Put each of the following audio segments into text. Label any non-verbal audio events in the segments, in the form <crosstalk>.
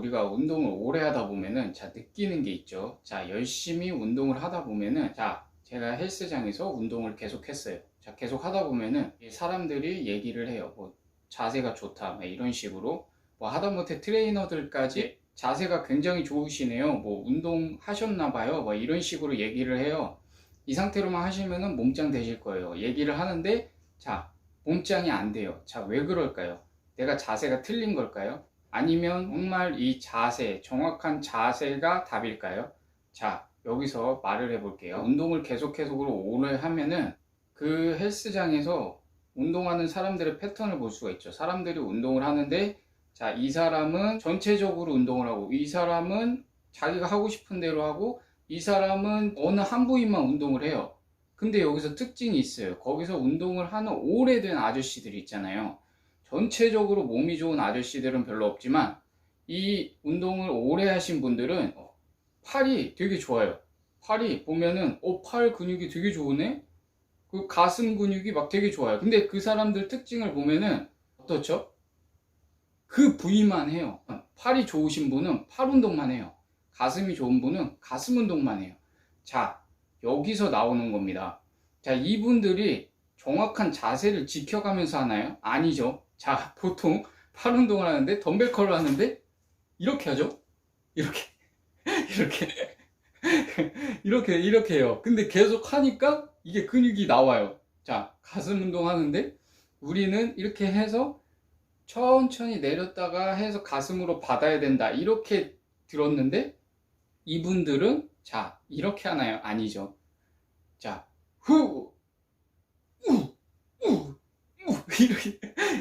우리가 운동을 오래 하다 보면은 자 느끼는 게 있죠. 자 열심히 운동을 하다 보면은 자 제가 헬스장에서 운동을 계속 했어요. 자 계속 하다 보면은 이 사람들이 얘기를 해요. 뭐 자세가 좋다, 막 이런 식으로 뭐 하다못해 트레이너들까지 자세가 굉장히 좋으시네요. 뭐 운동 하셨나 봐요. 뭐 이런 식으로 얘기를 해요. 이 상태로만 하시면은 몸짱 되실 거예요. 얘기를 하는데 자 몸짱이 안 돼요. 자 왜 그럴까요? 내가 자세가 틀린 걸까요? 아니면 정말 이 자세, 정확한 자세가 답일까요? 자, 여기서 말을 해볼게요. 운동을 계속해서로 오래 하면은 그 헬스장에서 운동하는 사람들의 패턴을 볼 수가 있죠. 사람들이 운동을 하는데, 자, 이 사람은 전체적으로 운동을 하고, 이 사람은 자기가 하고 싶은 대로 하고, 이 사람은 어느 한 부위만 운동을 해요. 근데 여기서 특징이 있어요. 거기서 운동을 하는 오래된 아저씨들이 있잖아요. 전체적으로 몸이 좋은 아저씨들은 별로 없지만 이 운동을 오래 하신 분들은 팔이 되게 좋아요. 팔이 보면은 어, 팔 근육이 되게 좋으네? 그 가슴 근육이 막 되게 좋아요. 근데 그 사람들 특징을 보면은 어떻죠? 그 부위만 해요. 팔이 좋으신 분은 팔 운동만 해요. 가슴이 좋은 분은 가슴 운동만 해요. 자, 여기서 나오는 겁니다. 자, 이분들이 정확한 자세를 지켜가면서 하나요? 아니죠. 자, 보통 팔 운동을 하는데 덤벨 컬을 하는데 이렇게 하죠. 이렇게 <laughs> 이렇게 <laughs> 이렇게 이렇게 해요. 근데 계속 하니까 이게 근육이 나와요. 자, 가슴 운동 하는데 우리는 이렇게 해서 천천히 내렸다가 해서 가슴으로 받아야 된다. 이렇게 들었는데 이분들은 자, 이렇게 하나요? 아니죠. 자, 후, 이렇게,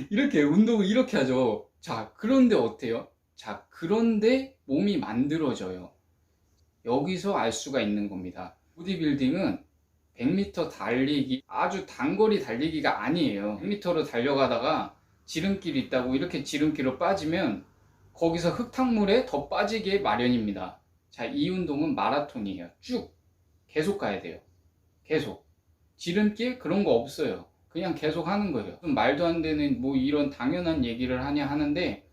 이렇게 운동을 이렇게 하죠. 자, 그런데 어때요? 자, 그런데 몸이 만들어져요. 여기서 알 수가 있는 겁니다. 보디빌딩은 100m 달리기, 아주 단거리 달리기가 아니에요. 100m로 달려가다가 지름길이 있다고 이렇게 지름길로 빠지면 거기서 흙탕물에 더 빠지게 마련입니다. 자, 이 운동은 마라톤이에요. 쭉 계속 가야 돼요. 계속. 지름길 그런 거 없어요. 그냥 계속 하는 거예요. 좀 말도 안 되는 뭐 이런 당연한 얘기를 하냐 하는데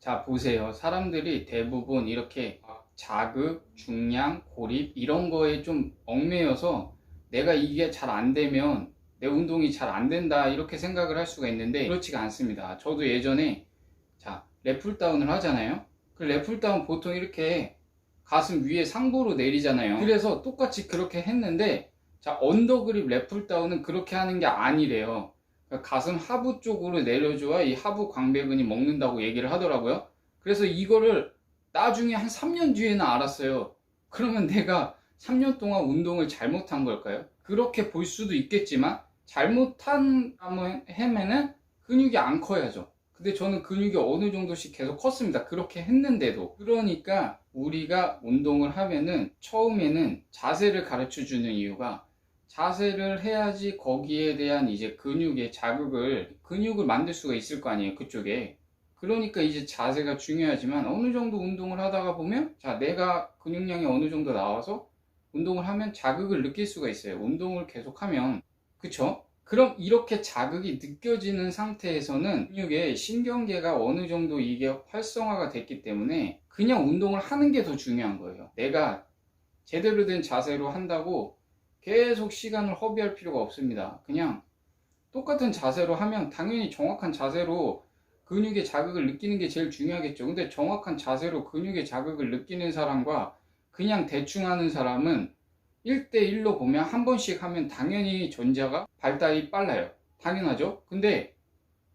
자, 보세요. 사람들이 대부분 이렇게 자극, 중량, 고립 이런 거에 좀 얽매여서 내가 이게 잘 안 되면 내 운동이 잘 안 된다 이렇게 생각을 할 수가 있는데 그렇지가 않습니다. 저도 예전에 자, 랩풀 다운을 하잖아요. 그 랩풀 다운 보통 이렇게 가슴 위에 상부로 내리잖아요. 그래서 똑같이 그렇게 했는데 자 언더그립 랩풀 다운은 그렇게 하는 게 아니래요. 그러니까 가슴 하부 쪽으로 내려줘야 이 하부 광배근이 먹는다고 얘기를 하더라고요. 그래서 이거를 나중에 한 3년 뒤에는 알았어요. 그러면 내가 3년 동안 운동을 잘못한 걸까요? 그렇게 볼 수도 있겠지만 잘못한 헤매는 근육이 안 커야죠. 근데 저는 근육이 어느 정도씩 계속 컸습니다. 그렇게 했는데도. 그러니까 우리가 운동을 하면은 처음에는 자세를 가르쳐 주는 이유가 자세를 해야지 거기에 대한 이제 근육의 자극을, 근육을 만들 수가 있을 거 아니에요. 그쪽에. 그러니까 이제 자세가 중요하지만 어느 정도 운동을 하다가 보면 자, 내가 근육량이 어느 정도 나와서 운동을 하면 자극을 느낄 수가 있어요. 운동을 계속하면. 그쵸? 그럼 이렇게 자극이 느껴지는 상태에서는 근육의 신경계가 어느 정도 이게 활성화가 됐기 때문에 그냥 운동을 하는 게 더 중요한 거예요. 내가 제대로 된 자세로 한다고 계속 시간을 허비할 필요가 없습니다. 그냥 똑같은 자세로 하면 당연히 정확한 자세로 근육의 자극을 느끼는 게 제일 중요하겠죠. 근데 정확한 자세로 근육의 자극을 느끼는 사람과 그냥 대충 하는 사람은 1대1로 보면 한 번씩 하면 당연히 전자가 발달이 빨라요. 당연하죠. 근데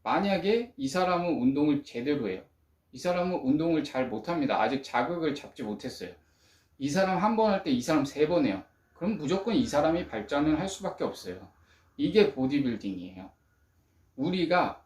만약에 이 사람은 운동을 제대로 해요. 이 사람은 운동을 잘 못합니다. 아직 자극을 잡지 못했어요. 이 사람 한 번 할 때 이 사람 세 번 해요. 그럼 무조건 이 사람이 발전을 할 수밖에 없어요. 이게 보디빌딩이에요. 우리가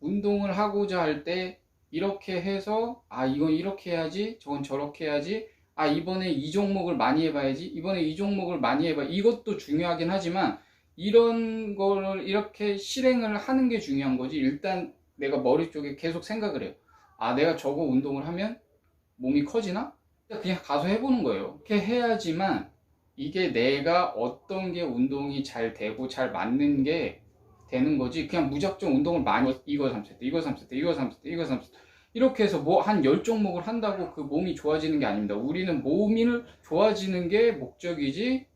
운동을 하고자 할 때 이렇게 해서 아 이건 이렇게 해야지 저건 저렇게 해야지 아 이번에 이 종목을 많이 해봐야지 이번에 이 종목을 많이 해봐 이것도 중요하긴 하지만 이런 거를 이렇게 실행을 하는 게 중요한 거지 일단 내가 머리 쪽에 계속 생각을 해요 아 내가 저거 운동을 하면 몸이 커지나? 그냥 가서 해보는 거예요 이렇게 해야지만 이게 내가 어떤 게 운동이 잘 되고 잘 맞는 게 되는 거지 그냥 무작정 운동을 많이 이거 3세트 이거 3세트 이거 3세트 이거 3세트 이렇게 해서 뭐한열 종목을 한다고 그 몸이 좋아지는 게 아닙니다. 우리는 몸이 좋아지는 게 목적이지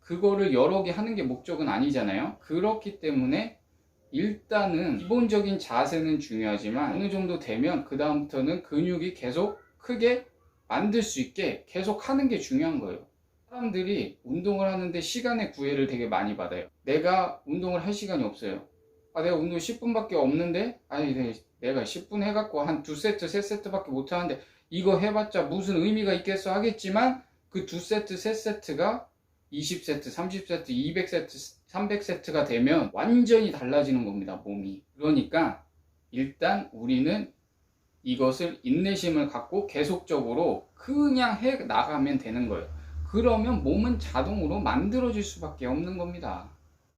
그거를 여러 개 하는 게 목적은 아니잖아요. 그렇기 때문에 일단은 기본적인 자세는 중요하지만 어느 정도 되면 그 다음부터는 근육이 계속 크게 만들 수 있게 계속 하는 게 중요한 거예요. 사람들이 운동을 하는데 시간의 구애를 되게 많이 받아요. 내가 운동을 할 시간이 없어요. 아, 내가 운동 10분밖에 없는데? 아니, 내- 내가 10분 해갖고 한 두 세트, 세 세트밖에 못 하는데 이거 해봤자 무슨 의미가 있겠어 하겠지만 그 두 세트, 세 세트가 20세트, 30세트, 200세트, 300세트가 되면 완전히 달라지는 겁니다, 몸이. 그러니까 일단 우리는 이것을 인내심을 갖고 계속적으로 그냥 해 나가면 되는 거예요. 그러면 몸은 자동으로 만들어질 수밖에 없는 겁니다.